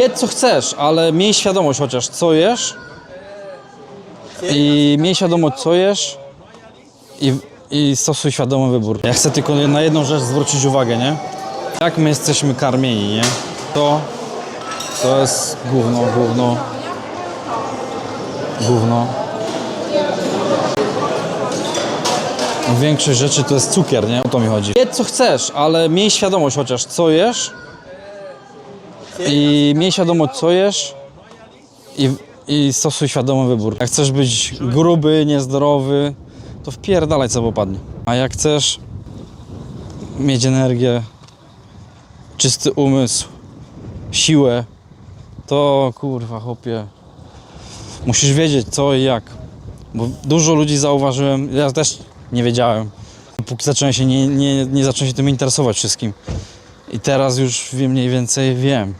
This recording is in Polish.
Jedz co chcesz, ale miej świadomość chociaż co jesz i miej świadomość co jesz i, i stosuj świadomy wybór. Ja chcę tylko na jedną rzecz zwrócić uwagę, nie? Jak my jesteśmy karmieni, nie? To, to jest gówno, gówno, gówno. Większość rzeczy to jest cukier, nie? O to mi chodzi. Jedz co chcesz, ale miej świadomość chociaż co jesz i miej świadomość co jesz i, i stosuj świadomy wybór. Jak chcesz być gruby, niezdrowy, to wpierdalaj co popadnie. A jak chcesz mieć energię, czysty umysł, siłę, to kurwa chłopie, musisz wiedzieć co i jak. Bo dużo ludzi zauważyłem, ja też nie wiedziałem, póki zacząłem się, nie, nie, nie zacząłem się tym interesować wszystkim. I teraz już mniej więcej wiem.